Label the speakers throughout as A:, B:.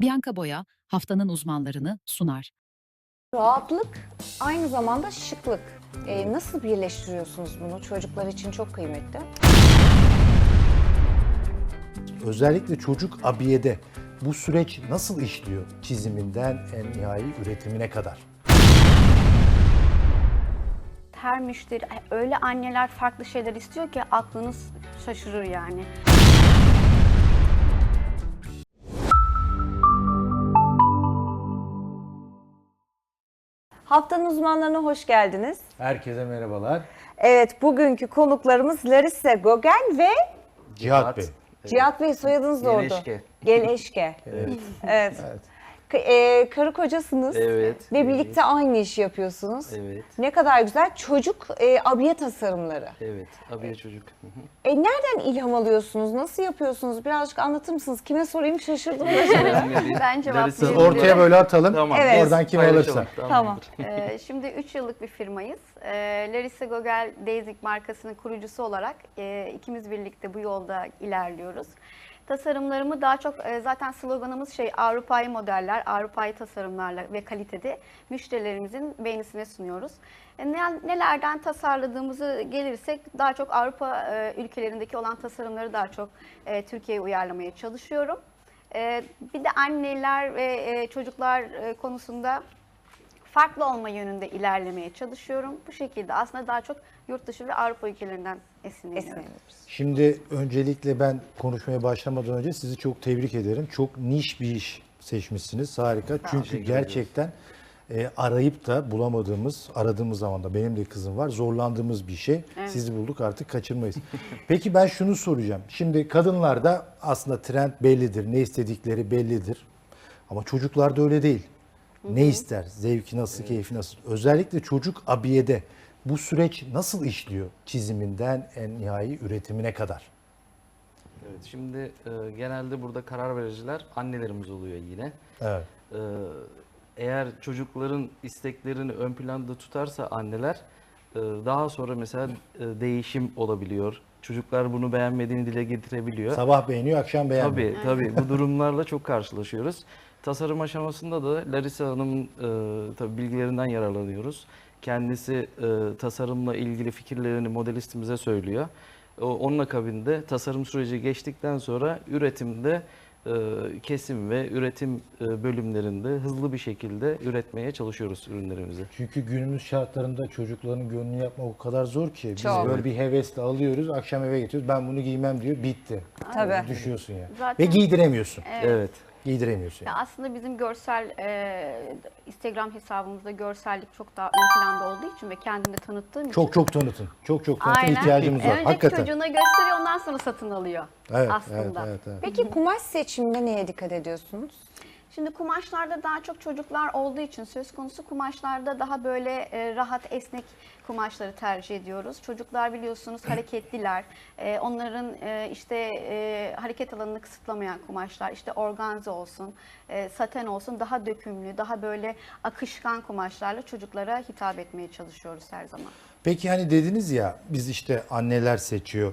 A: Bianca Boya haftanın uzmanlarını sunar.
B: Rahatlık aynı zamanda şıklık. Ee, nasıl birleştiriyorsunuz bunu? Çocuklar için çok kıymetli.
C: Özellikle çocuk abiyede bu süreç nasıl işliyor çiziminden en nihai üretimine kadar?
D: Her müşteri, öyle anneler farklı şeyler istiyor ki aklınız şaşırır yani.
B: Haftanın uzmanlarına hoş geldiniz.
C: Herkese merhabalar.
B: Evet, bugünkü konuklarımız Larissa Gogel ve
C: Cihat Bey.
B: Cihat Bey soyadınız doğru.
E: Geleşke.
B: Geleşke.
C: Evet.
B: Evet.
C: Evet.
B: E, karı kocasınız.
E: Evet.
B: Ve birlikte aynı işi yapıyorsunuz.
E: Evet.
B: Ne kadar güzel. Çocuk e, abiye tasarımları.
E: Evet. Abiye çocuk. Hı hı.
B: E, nereden ilham alıyorsunuz? Nasıl yapıyorsunuz? Birazcık anlatır mısınız? Kime sorayım şaşırdım.
D: Ben cevaplayayım.
C: Ortaya böyle atalım.
E: Tamam.
B: Evet.
C: Oradan kim alırsa.
B: Tamam.
D: Ee, şimdi 3 yıllık bir firmayız. Ee, Larissa Gogel Daisy markasının kurucusu olarak e, ikimiz birlikte bu yolda ilerliyoruz. Tasarımlarımı daha çok e, zaten sloganımız şey Avrupa'yı modeller, Avrupa'yı tasarımlarla ve kalitede müşterilerimizin beğenisine sunuyoruz. E, ne- nelerden tasarladığımızı gelirsek daha çok Avrupa e, ülkelerindeki olan tasarımları daha çok Türkiye'ye uyarlamaya çalışıyorum. Bir de anneler ve çocuklar konusunda farklı olma yönünde ilerlemeye çalışıyorum. Bu şekilde aslında daha çok yurt dışı ve Avrupa ülkelerinden.
B: Esinleniyoruz.
C: Şimdi öncelikle ben konuşmaya başlamadan önce sizi çok tebrik ederim. Çok niş bir iş seçmişsiniz. Harika. Çünkü gerçekten e, arayıp da bulamadığımız, aradığımız zaman da benim de kızım var. Zorlandığımız bir şey. Sizi bulduk artık kaçırmayız. Peki ben şunu soracağım. Şimdi kadınlarda aslında trend bellidir. Ne istedikleri bellidir. Ama çocuklarda öyle değil. Ne ister? Zevki nasıl, keyfi nasıl? Özellikle çocuk abiyede bu süreç nasıl işliyor çiziminden en nihai üretimine kadar?
E: Evet. Şimdi e, genelde burada karar vericiler annelerimiz oluyor yine.
C: Evet.
E: E, eğer çocukların isteklerini ön planda tutarsa anneler e, daha sonra mesela e, değişim olabiliyor. Çocuklar bunu beğenmediğini dile getirebiliyor.
C: Sabah beğeniyor, akşam beğenmiyor.
E: Tabii tabii bu durumlarla çok karşılaşıyoruz. Tasarım aşamasında da Larissa Hanım'ın e, tabii bilgilerinden yararlanıyoruz. Kendisi e, tasarımla ilgili fikirlerini modelistimize söylüyor. O, onun akabinde tasarım süreci geçtikten sonra üretimde e, kesim ve üretim e, bölümlerinde hızlı bir şekilde üretmeye çalışıyoruz ürünlerimizi.
C: Çünkü günümüz şartlarında çocukların gönlünü yapmak o kadar zor ki. Biz
B: Çok.
C: böyle bir hevesle alıyoruz, akşam eve getiriyoruz. Ben bunu giymem diyor, bitti.
B: Tabii.
C: Düşüyorsun ya.
D: Zaten-
C: Ve giydiremiyorsun.
E: Evet.
C: Giydiremiyorsun.
D: Ya aslında bizim görsel e, Instagram hesabımızda görsellik çok daha ön planda olduğu için ve kendini tanıttığım için.
C: Çok çok tanıtın. Çok çok tanıtın.
D: Aynen.
C: ihtiyacımız var.
D: Önce
C: Hakikaten.
D: çocuğuna gösteriyor ondan sonra satın alıyor
C: Evet,
D: aslında.
C: evet, evet, evet.
B: Peki kumaş seçiminde neye dikkat ediyorsunuz?
D: Şimdi kumaşlarda daha çok çocuklar olduğu için söz konusu kumaşlarda daha böyle e, rahat esnek kumaşları tercih ediyoruz. Çocuklar biliyorsunuz hareketliler. E, onların e, işte hareket alanını kısıtlamayan kumaşlar işte organze olsun, saten olsun daha dökümlü, daha böyle akışkan kumaşlarla çocuklara hitap etmeye çalışıyoruz her zaman.
C: Peki hani dediniz ya biz işte anneler seçiyor.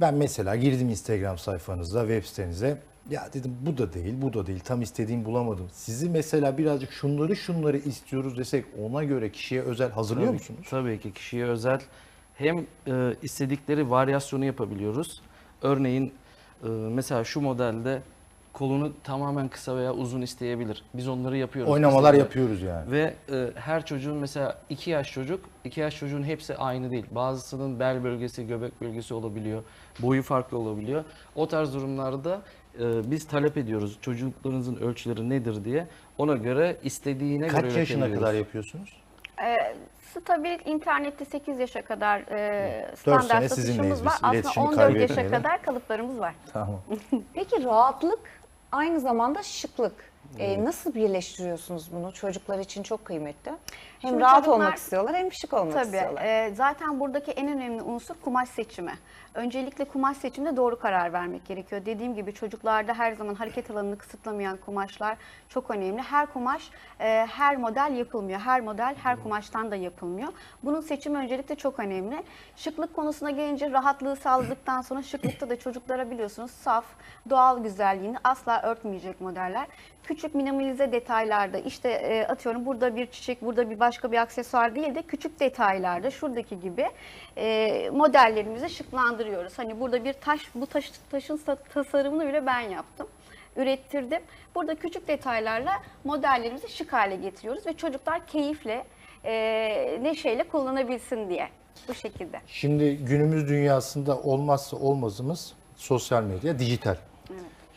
C: Ben mesela girdim Instagram sayfanıza, web sitenize. Ya dedim bu da değil, bu da değil. Tam istediğim bulamadım. Sizi mesela birazcık şunları şunları istiyoruz desek ona göre kişiye özel hazırlıyor
E: Tabii,
C: musunuz?
E: Tabii ki kişiye özel hem e, istedikleri varyasyonu yapabiliyoruz. Örneğin e, mesela şu modelde kolunu tamamen kısa veya uzun isteyebilir. Biz onları yapıyoruz.
C: Oynamalar
E: de-
C: yapıyoruz yani.
E: Ve e, her çocuğun mesela 2 yaş çocuk, 2 yaş çocuğun hepsi aynı değil. Bazısının bel bölgesi, göbek bölgesi olabiliyor. Boyu farklı olabiliyor. O tarz durumlarda e, biz talep ediyoruz çocuklarınızın ölçüleri nedir diye. Ona göre istediğine göre
C: Kaç yaşına kadar yapıyorsunuz?
D: E, tabii internette 8 yaşa kadar e, standart satışımız var.
C: biz.
D: Aslında
C: İletişimi
D: 14 yaşa kadar kalıplarımız var.
C: Tamam.
B: Peki rahatlık aynı zamanda şıklık. Ee, nasıl birleştiriyorsunuz bunu? Çocuklar için çok kıymetli. Hem
D: Şimdi
B: rahat
D: çocuklar-
B: olmak istiyorlar hem şık olmak
D: Tabii.
B: istiyorlar.
D: e, zaten buradaki en önemli unsur kumaş seçimi. Öncelikle kumaş seçiminde doğru karar vermek gerekiyor. Dediğim gibi çocuklarda her zaman hareket alanını kısıtlamayan kumaşlar çok önemli. Her kumaş, e, her model yapılmıyor. Her model her kumaştan da yapılmıyor. Bunun seçimi öncelikle çok önemli. Şıklık konusuna gelince rahatlığı sağladıktan sonra şıklıkta da çocuklara biliyorsunuz saf, doğal güzelliğini asla örtmeyecek modeller. küçük minimalize detaylarda işte e, atıyorum burada bir çiçek, burada bir başka bir aksesuar değil de küçük detaylarda şuradaki gibi e, modellerimizi şıklandırıyoruz. Hani burada bir taş, bu taş, taşın sa- tasarımını bile ben yaptım ürettirdim. Burada küçük detaylarla modellerimizi şık hale getiriyoruz ve çocuklar keyifle, e, neşeyle kullanabilsin diye bu şekilde.
C: Şimdi günümüz dünyasında olmazsa olmazımız sosyal medya, dijital.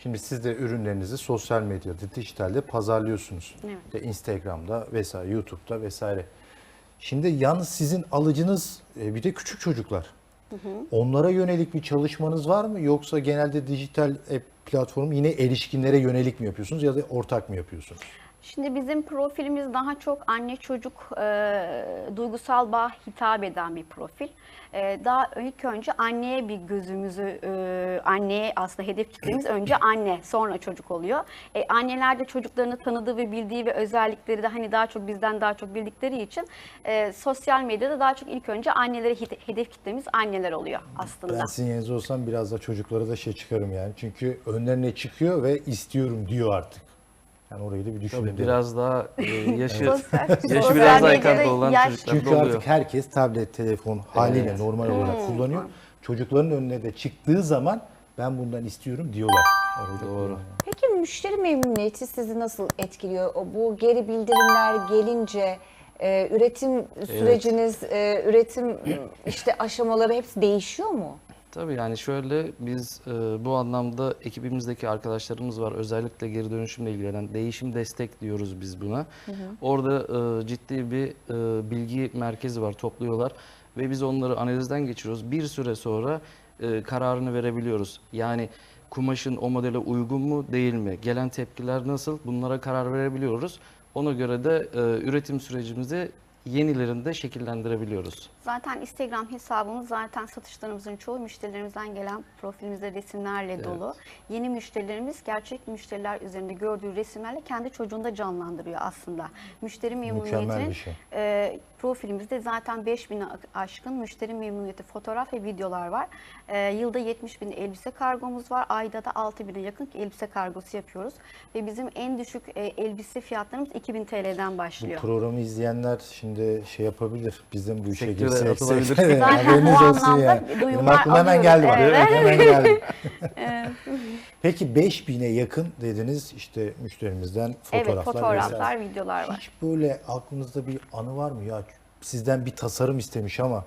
C: Şimdi siz de ürünlerinizi sosyal medyada, dijitalde pazarlıyorsunuz.
D: Evet.
C: İşte Instagram'da vesaire, YouTube'da vesaire. Şimdi yalnız sizin alıcınız e, bir de küçük çocuklar. Onlara yönelik bir çalışmanız var mı? Yoksa genelde dijital e, platform yine erişkinlere yönelik mi yapıyorsunuz ya da ortak mı yapıyorsunuz?
D: Şimdi bizim profilimiz daha çok anne çocuk e, duygusal bağ hitap eden bir profil. E, daha ilk önce anneye bir gözümüzü, e, anneye aslında hedef kitlemiz önce anne sonra çocuk oluyor. E, anneler de çocuklarını tanıdığı ve bildiği ve özellikleri de hani daha çok bizden daha çok bildikleri için e, sosyal medyada daha çok ilk önce annelere hedef kitlemiz anneler oluyor aslında.
C: Ben sizin yerinizde olsam biraz da çocuklara da şey çıkarım yani. Çünkü önlerine çıkıyor ve istiyorum diyor artık. Yani orayı da bir düşünün.
E: Tabii biraz daha e, yaşı, yaşı biraz daha
D: medyada
E: ekranında olan
D: yaş-
E: çocuklar
C: Çünkü
E: oluyor.
C: artık herkes tablet, telefon haliyle
E: Evet.
C: normal olarak kullanıyor. Çocukların önüne de çıktığı zaman ben bundan istiyorum diyorlar. Orayı da
E: Doğru.
B: Peki müşteri memnuniyeti sizi nasıl etkiliyor? Bu geri bildirimler gelince e, üretim süreciniz, e, üretim işte aşamaları hepsi değişiyor mu?
E: Tabii yani şöyle biz e, bu anlamda ekibimizdeki arkadaşlarımız var. Özellikle geri dönüşümle ilgilenen değişim destek diyoruz biz buna. Orada e, ciddi bir e, bilgi merkezi var topluyorlar ve biz onları analizden geçiriyoruz. Bir süre sonra e, kararını verebiliyoruz. Yani kumaşın o modele uygun mu değil mi? Gelen tepkiler nasıl? Bunlara karar verebiliyoruz. Ona göre de e, üretim sürecimizi yenilerinde şekillendirebiliyoruz.
D: Zaten Instagram hesabımız zaten satışlarımızın çoğu müşterilerimizden gelen profilimizde resimlerle dolu. Yeni müşterilerimiz gerçek müşteriler üzerinde gördüğü resimlerle kendi çocuğunu da canlandırıyor aslında. Müşteri memnuniyetinin
C: şey.
D: e, profilimizde zaten 5000'e aşkın müşteri memnuniyeti fotoğraf ve videolar var. E, yılda 70 bin elbise kargomuz var. Ayda da 6000'e yakın elbise kargosu yapıyoruz. Ve bizim en düşük e, elbise fiyatlarımız 2000 TL'den
C: Bu
D: başlıyor.
C: programı izleyenler şimdi şey yapabilir. Bizden bu işe
E: Sektöre
C: girsek.
E: atılabilir.
C: Evet,
D: Zaten
C: olsun
D: anlamda
C: yani.
D: duyumlar
C: aklıma hemen geldi bak.
D: Evet.
C: Hemen geldi. Peki 5000'e yakın dediniz işte müşterimizden fotoğraflar.
D: Evet fotoğraflar,
C: vesaire.
D: videolar var.
C: Hiç böyle aklınızda bir anı var mı ya? Sizden bir tasarım istemiş ama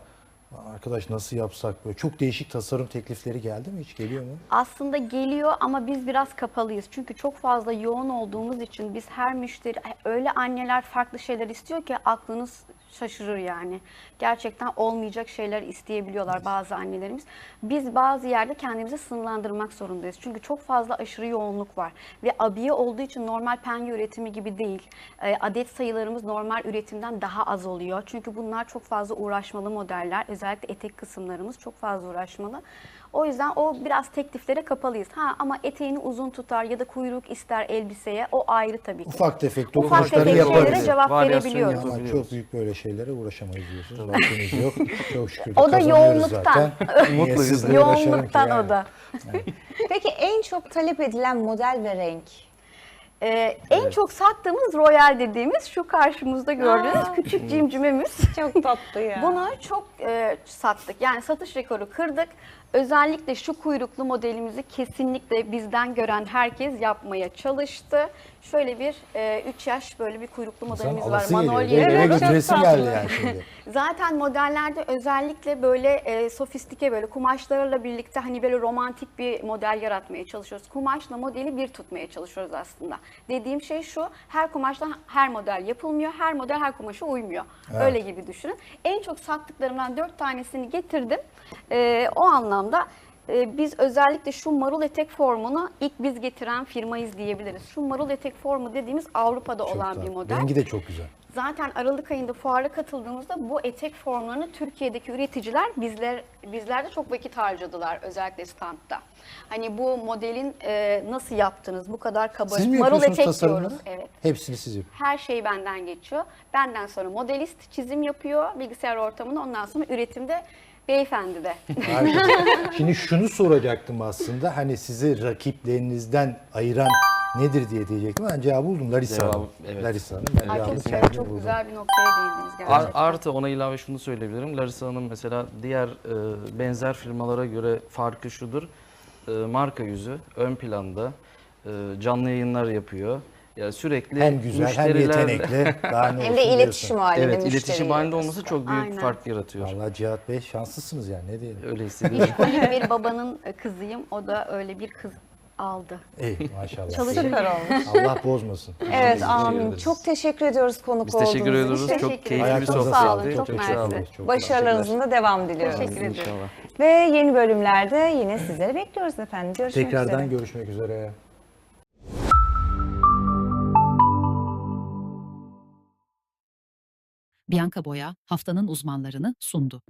C: arkadaş nasıl yapsak böyle çok değişik tasarım teklifleri geldi mi hiç geliyor mu?
D: Aslında geliyor ama biz biraz kapalıyız. Çünkü çok fazla yoğun olduğumuz için biz her müşteri öyle anneler farklı şeyler istiyor ki aklınız şaşırır yani. Gerçekten olmayacak şeyler isteyebiliyorlar bazı annelerimiz. Biz bazı yerde kendimizi sınırlandırmak zorundayız. Çünkü çok fazla aşırı yoğunluk var. Ve abiye olduğu için normal penye üretimi gibi değil. E, Adet sayılarımız normal üretimden daha az oluyor. Çünkü bunlar çok fazla uğraşmalı modeller. Özellikle etek kısımlarımız çok fazla uğraşmalı. O yüzden o biraz tekliflere kapalıyız. Ha ama eteğini uzun tutar ya da kuyruk ister elbiseye o ayrı tabii ki.
C: Ufak tefek
D: Ufak
C: dokunuşları
D: tefek şeylere cevap
E: Varyasyon
D: verebiliyoruz.
C: Ama çok büyük böyle şeylere uğraşamayız diyorsunuz. Vaktimiz yok. Çok şükür.
D: O da yoğunluktan.
E: Mutluyuz.
D: Yoğunluktan o da.
B: Peki en çok talep edilen model ve renk?
D: Ee, en çok sattığımız Royal dediğimiz şu karşımızda gördüğünüz küçük cimcimemiz.
B: Çok tatlı ya.
D: Bunu çok e, sattık. Yani satış rekoru kırdık. Özellikle şu kuyruklu modelimizi kesinlikle bizden gören herkes yapmaya çalıştı. Şöyle bir 3 yaş böyle bir kuyruklu modelimiz var.
C: alası geliyor.
D: Manolya.
C: Eve
B: Evet, çok
C: götüresim
B: tatlı.
C: geldi yani şimdi.
D: Zaten modellerde özellikle böyle e, sofistike böyle kumaşlarla birlikte hani böyle romantik bir model yaratmaya çalışıyoruz. Kumaşla modeli bir tutmaya çalışıyoruz aslında. Dediğim şey şu, her kumaştan her model yapılmıyor, her model her kumaşa uymuyor. Öyle gibi düşünün. En çok sattıklarımdan dört tanesini getirdim. E, o anlamda e, biz özellikle şu marul etek formunu ilk biz getiren firmayız diyebiliriz. Şu marul etek formu dediğimiz Avrupa'da
C: Çok
D: olan bir
C: tatlı.
D: model.
C: Rengi de çok güzel.
D: Zaten Aralık ayında fuara katıldığımızda bu etek formlarını Türkiye'deki üreticiler bizler bizlerde çok vakit harcadılar özellikle standta. Hani bu modelin e, nasıl yaptınız? Bu kadar kaba.
C: Siz mi
D: Marul etek diyoruz. Evet.
C: Hepsini siz yapıyorsunuz.
D: Her şey benden geçiyor. Benden sonra modelist çizim yapıyor bilgisayar ortamında. Ondan sonra üretimde beyefendi de.
C: Harika. Şimdi şunu soracaktım aslında. Hani sizi rakiplerinizden ayıran nedir diye diyecektim. Ben cevabı buldum. Larissa
E: Cevabı-
C: Hanım.
E: evet.
C: Larissa Hanım. Ben cevabı kendim
D: çok
C: buldum.
D: güzel bir noktaya değindiniz
E: Ar-
D: gerçekten.
E: artı ona ilave şunu söyleyebilirim. Larissa Hanım mesela diğer e, benzer firmalara göre farkı şudur. E, marka yüzü ön planda e, canlı yayınlar yapıyor. Yani sürekli
C: Hem güzel hem
E: müşterilerle-
C: yetenekli. Daha ne
B: Hem de iletişim halinde
E: Evet, iletişim halinde olması çok büyük
D: Aynen.
E: fark yaratıyor.
C: Vallahi Cihat Bey şanslısınız yani ne diyelim.
E: Öyle hissediyorum.
D: Bir babanın kızıyım. O da öyle bir kız aldı.
C: İyi maşallah.
D: Çalışır.
B: Süper olmuş.
C: Allah bozmasın.
B: Evet
E: Teşekkür
B: amin. Çok teşekkür ediyoruz konuk
E: Biz teşekkür
B: olduğunuz
E: ediyoruz.
B: için.
E: Çok
D: Teşekkür
E: keyifli bir sohbetti.
D: Sağ olun, çok
C: teşekkür
D: mersi.
C: ederiz. Çok
B: Başarılarınızın da devam diliyoruz.
D: Teşekkür ederim.
E: İnşallah.
B: Ve yeni bölümlerde yine sizleri bekliyoruz efendim. Görüşmek
C: Tekrardan
B: üzere.
C: görüşmek üzere.
A: Bianca Boya haftanın uzmanlarını sundu.